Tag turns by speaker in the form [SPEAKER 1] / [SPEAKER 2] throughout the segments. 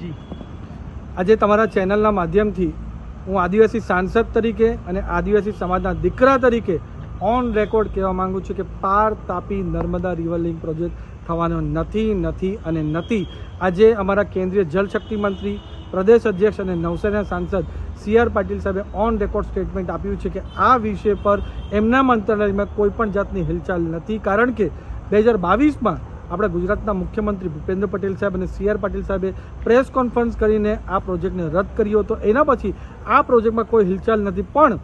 [SPEAKER 1] જી.
[SPEAKER 2] આજે તમારા ચેનલના માધ્યમથી હું આદિવાસી સાંસદ તરીકે અને આદિવાસી સમાજના દીકરા તરીકે ઓન રેકોર્ડ કહેવા માંગુ છું કે Par Tapi Narmada river link project થવાનો નથી નથી અને નથી. આજે અમારા કેન્દ્રીય જલશક્તિ મંત્રી, પ્રદેશ અધ્યક્ષ અને નવસેના સાંસદ સી આર પાટીલ સાહેબે ઓન રેકોર્ડ સ્ટેટમેન્ટ આપ્યું છે કે આ વિષય પર એમના મંત્રાલયમાં કોઈ પણ જાતની હિલચાલ નથી. કારણ કે બે હજાર બાવીસમાં આપણા ગુજરાતના મુખ્યમંત્રી ભૂપેન્દ્ર પટેલ સાહેબ અને સી આર પાટીલ સાહેબે પ્રેસ કોન્ફરન્સ કરીને આ પ્રોજેક્ટને રદ કર્યો હતો. એના પછી આ પ્રોજેક્ટમાં કોઈ હિલચાલ નથી, પણ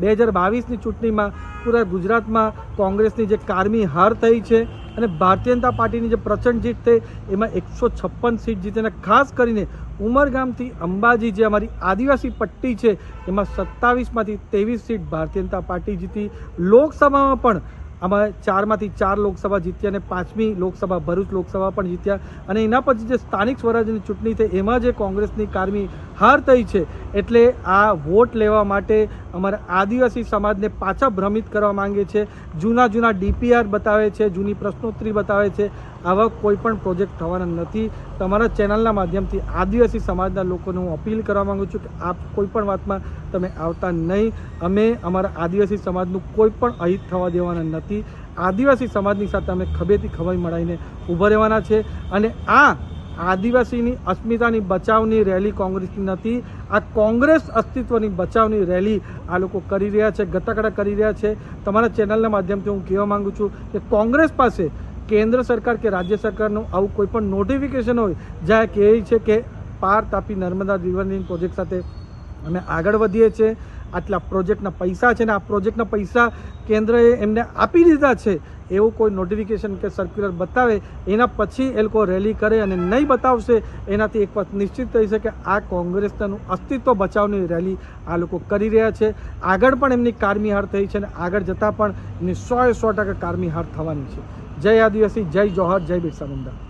[SPEAKER 2] બે હજાર બાવીસની ચૂંટણીમાં પૂરા ગુજરાતમાં કોંગ્રેસની જે કારમી હાર થઈ છે અને ભારતીય જનતા પાર્ટીની જે પ્રચંડ જીત થઈ, એમાં એકસો છપ્પન સીટ જીતી અને ખાસ કરીને ઉમરગામથી અંબાજી જે અમારી આદિવાસી પટ્ટી છે, એમાં સત્તાવીસમાંથી ત્રેવીસ સીટ ભારતીય જનતા પાર્ટી જીતી. લોકસભામાં પણ અમે ચારમાંથી ચાર લોકસભા જીત્યા અને પાંચમી લોકસભા ભરૂચ લોકસભા પણ જીત્યા. અને એના પછી જે સ્થાનિક સ્વરાજ્યની ચૂંટણી થઈ, એમાં જે કોંગ્રેસની કારમી હાર થઈ છે, એટલે આ વોટ લેવા માટે અમારા આદિવાસી સમાજને પાછા ભ્રમિત કરવા માંગે છે. જૂના જૂના ડીપીઆર બતાવે છે, જૂની પ્રશ્નોત્તરી બતાવે છે. આવા કોઈ પણ પ્રોજેક્ટ થવાના નથી. તમારા ચેનલના માધ્યમથી આદિવાસી સમાજના લોકોને હું અપીલ કરવા માગું છું કે આપ કોઈ પણ વાતમાં તમે આવતા નહીં. અમે અમારા આદિવાસી સમાજનું કોઈ પણ અહિત થવા દેવાના નથી. આદિવાસી સમાજની સાથે અમે ખભેથી ખભાઈ મળાઈને ઊભા રહેવાના છે. અને આ આદિવાસીની અસ્મિતાની બચાવની રેલી કોંગ્રેસની નથી, આ કોંગ્રેસ અસ્તિત્વની બચાવની રેલી આ લોકો કરી રહ્યા છે ગતકડા કરી રહ્યા છે. તમારા ચેનલના માધ્યમથી હું કહેવા માગું છું કે કોંગ્રેસ પાસે કેન્દ્ર સરકાર કે રાજ્ય સરકારનું આવું કોઈ પણ નોટિફિકેશન હોય, જ્યાં કહે છે કે પાર તાપી નર્મદા રિવર પ્રોજેક્ટ સાથે અમે આગળ વધીએ છીએ. આટલા પ્રોજેક્ટના પૈસા છે ને આ પ્રોજેક્ટના પૈસા કેન્દ્રએ એમને આપી દીધા છે, એવું કોઈ નોટિફિકેશન કે સર્ક્યુલર બતાવે, એના પછી એ લોકો રેલી કરે અને નહીં બતાવશે, એનાથી એક વાત નિશ્ચિત થઈ છે કે આ કોંગ્રેસનું અસ્તિત્વ બચાવની રેલી આ લોકો કરી રહ્યા છે. આગળ પણ એમની કારમી હાર થઈ છે અને આગળ જતાં પણ એમની સો એ સો ટકા કારમી હાર થવાની છે. જય આદિવાસી, જય જોહર, જય બિરસા મુંડા.